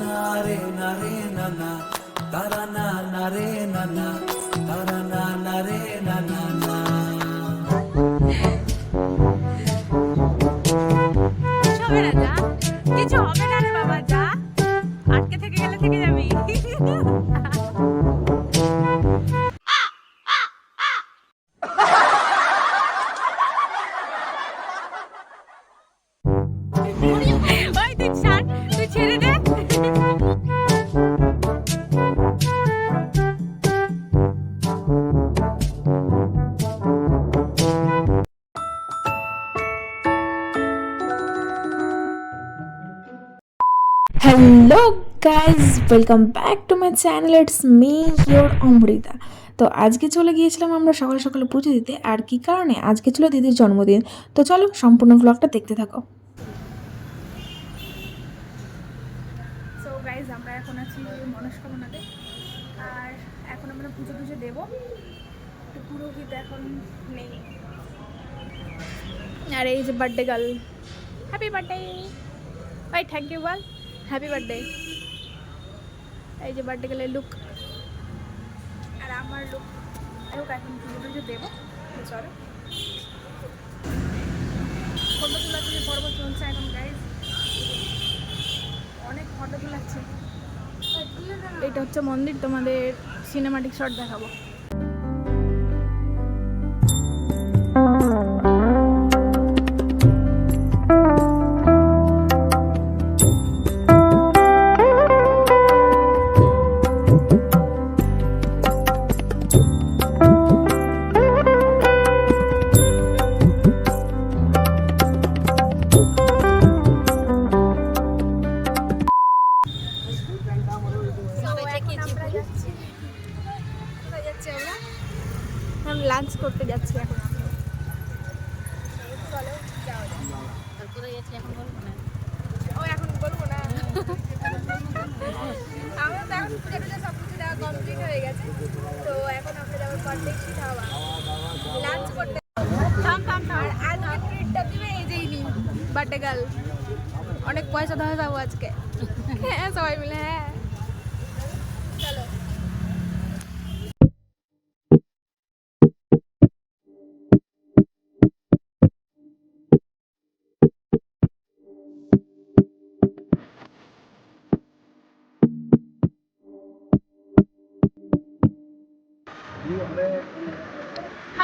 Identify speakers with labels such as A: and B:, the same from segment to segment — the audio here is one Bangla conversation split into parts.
A: নারে নারে নানা তারা না নারে নানা তারা না নারে নানা না
B: কিছু হবে না রে বাবা, যা। আটকে থেকে গেলে থেকে যাবি।
C: Welcome back to my channel it's me your Amrita তো আজকে চলে গিয়েছিলাম আমরা সকাল সকালে পুজো দিতে, আর কি কারণে? আজকে ছিল দিদির জন্মদিন, তো চলো সম্পূর্ণ ব্লগটা দেখতে থাকো।
B: আমরা এখন আছি আর এখন আমরা পুজো টুজো দেবো। এখন নেই। আর এই যে বার্থডে গার্ল হ্যাপি বার্থডে ভাই থ্যাংক ইউ বল। হ্যাপি বার্থডে এই যে বার্থডে গেলে লুক আর আমার লুক লুক এখন পুজো টুজো দেবো। চলো। ফটো তোলা থেকে পর্ব চলছে এখন গাইজ অনেক ফটো তোলাচ্ছে। এটা হচ্ছে মন্দির তোমাদের সিনেমাটিক শট দেখাবো। লাঞ্চ করতে যাচ্ছি এখন। ও এখন বলব না। আমরা তো এখন পুজো টুজো সব কিছু দেওয়া কমপ্লিট হয়ে গেছে। তো এখন আমরা যাব কন্টেক্সি খাওয়া লাঞ্চ করতে থাম থাম থাম। আর আজকে ট্রিটটা দিবে এই যেই নি গার্ল অনেক পয়সা ধরে যাব আজকে। হ্যাঁ সবাই মিলে হ্যাঁ।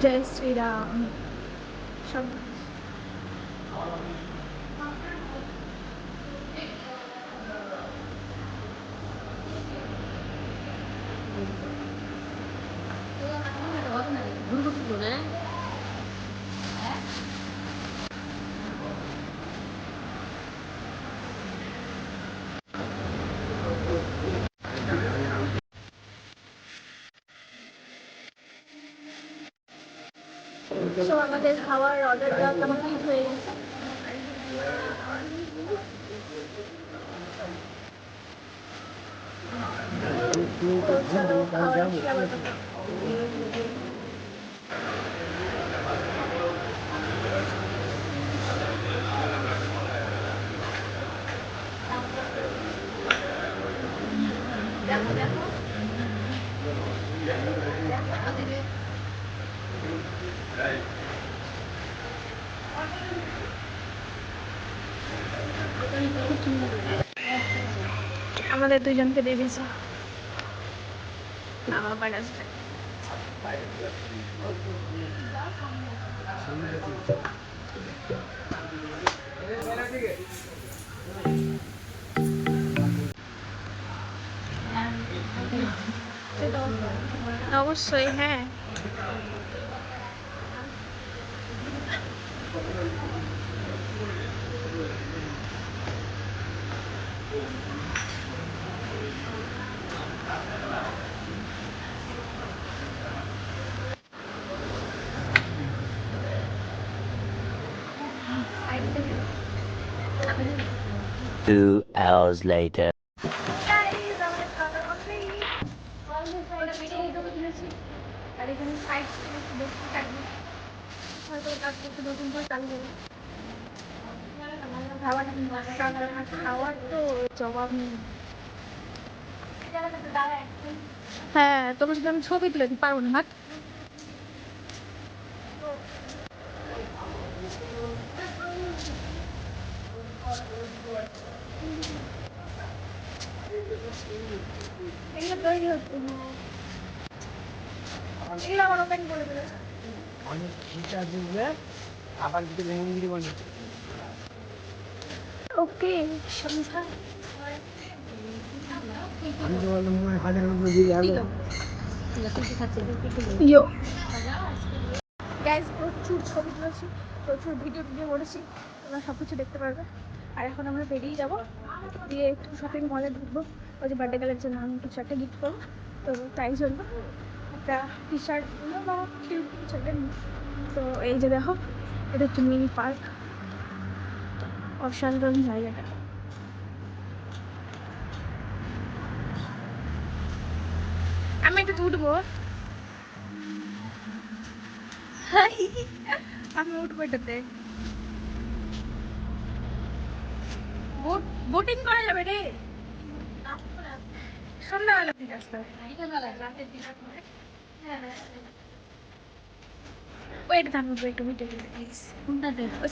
B: জয় শ্রীরাম সব তো আমাদের খাওয়ার অর্ডার দেওয়া কমপ্লিট গেছে তো চলো খাওয়ার খাবার দাবার। আমাদের দুজনকে দিয়ে দিয়েছে। আমার বানাসটা অবশ্যই হ্যাঁ
D: Two hours later.
B: Guys, আমাদের খাওয়া দাওয়া complete. Almost আমরা বেরিয়ে যেতে বসেছি। আর এখানে side থেকে একটু দেখতে থাকব। হয়তো কালকে একটু নতুন করে চালু হবে। খাবার খাওয়ার তো জবাব নেই হ্যাঁ তোমার সাথে আমি ছবি তুলে দিতে পারব না এগুলো তৈরি হচ্ছে না এগুলো আমার ওপেন করে দেবে।
E: অনেক আবার
B: ওকে সন্ধ্যা।
E: আমি তো বললাম হাজার মতো দিয়ে যাবে।
B: গাইজ প্রচুর ছবি তুলেছি প্রচুর ভিডিও ভিডিও করেছি তোমরা সব কিছু দেখতে পারবে। আর এখন আমরা বেরিয়ে যাব দিয়ে একটু শপিং মলে ঢুকবো। ওই যে বার্থডে গালের জন্য আমি কিছু একটা গিফট করব। তো তাই জন্য একটা টি শার্ট বা কিছু একটা তো এই যে দেখো, এটা হচ্ছে মিনি পার্ক অসাধারণ জায়গাটা। আমি একটু উঠবো। আমি উঠবো এটাতে। বোটিং করা যাবে রে। সন্ধ্যাবেলা থেকে আসতে ওয়েট দাম একটু মিটে প্লিজ ওই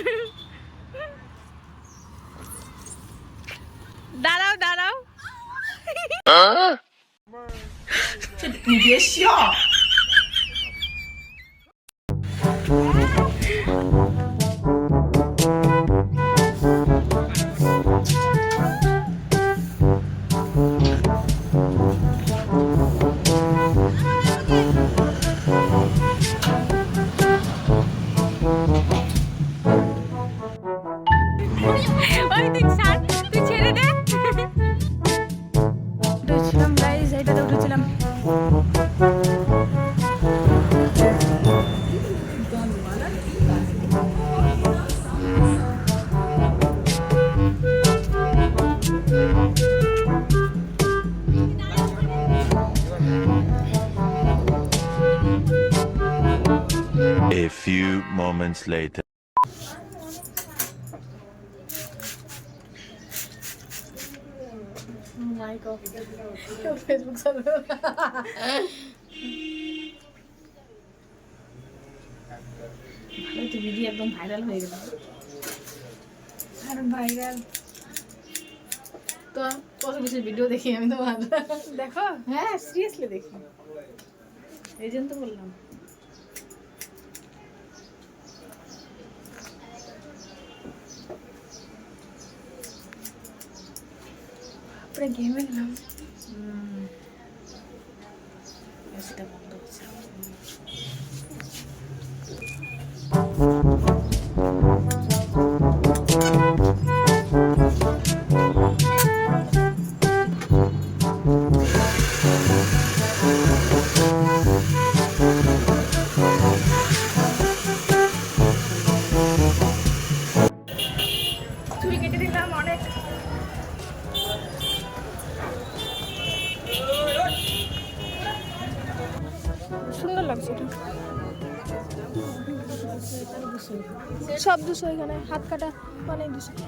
B: দাঁড়াও দাঁড়াও ওই
D: Moments later.
C: তো ভিডিও একদম ভাইরাল হয়ে গেল। আর ভাইরাল তো কত কিছু ভিডিও দেখি আমি তো ভালো। দেখো হ্যাঁ সিরিয়াসলি দেখি। এই জন্য তো বললাম। পুরো গেমে গেলাম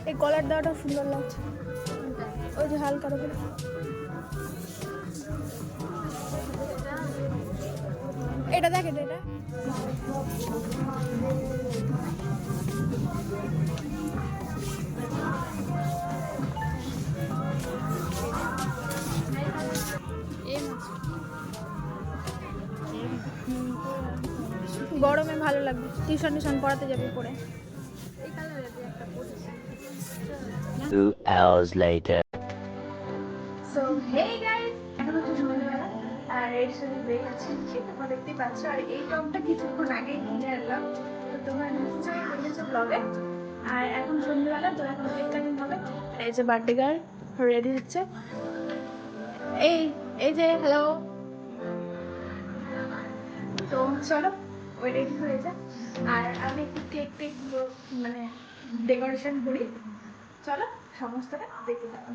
B: এই কলার দেওয়াটা সুন্দর লাগছে। ওই যে হালকা করে এটা দেখ, এটা এটা। গরমে ভালো লাগবে। টিউশন টিউশন পড়াতে যাবে পরে।
D: Two hours later.
B: So hey guys এখন হচ্ছে সন্ধ্যাবেলা। আর এর সাথে বের আছে তোমরা দেখতেই পাচ্ছ। আর এই টপটা কিছুক্ষণ আগেই কিনে আনলাম তো তোমরা নিশ্চয়ই দেখেছ ব্লগে আর এখন সন্ধ্যাবেলা, তো এখন কেক কাটিং হবে। আর এই যে বার্থডে গার্ল রেডি হচ্ছে। এই এই যে হ্যালো তো চলো রেডি হয়ে যা। আর আমি একটু কেক টেক মানে ডেকোরেশন করি। চলো, সমস্তটা দেখে থাকো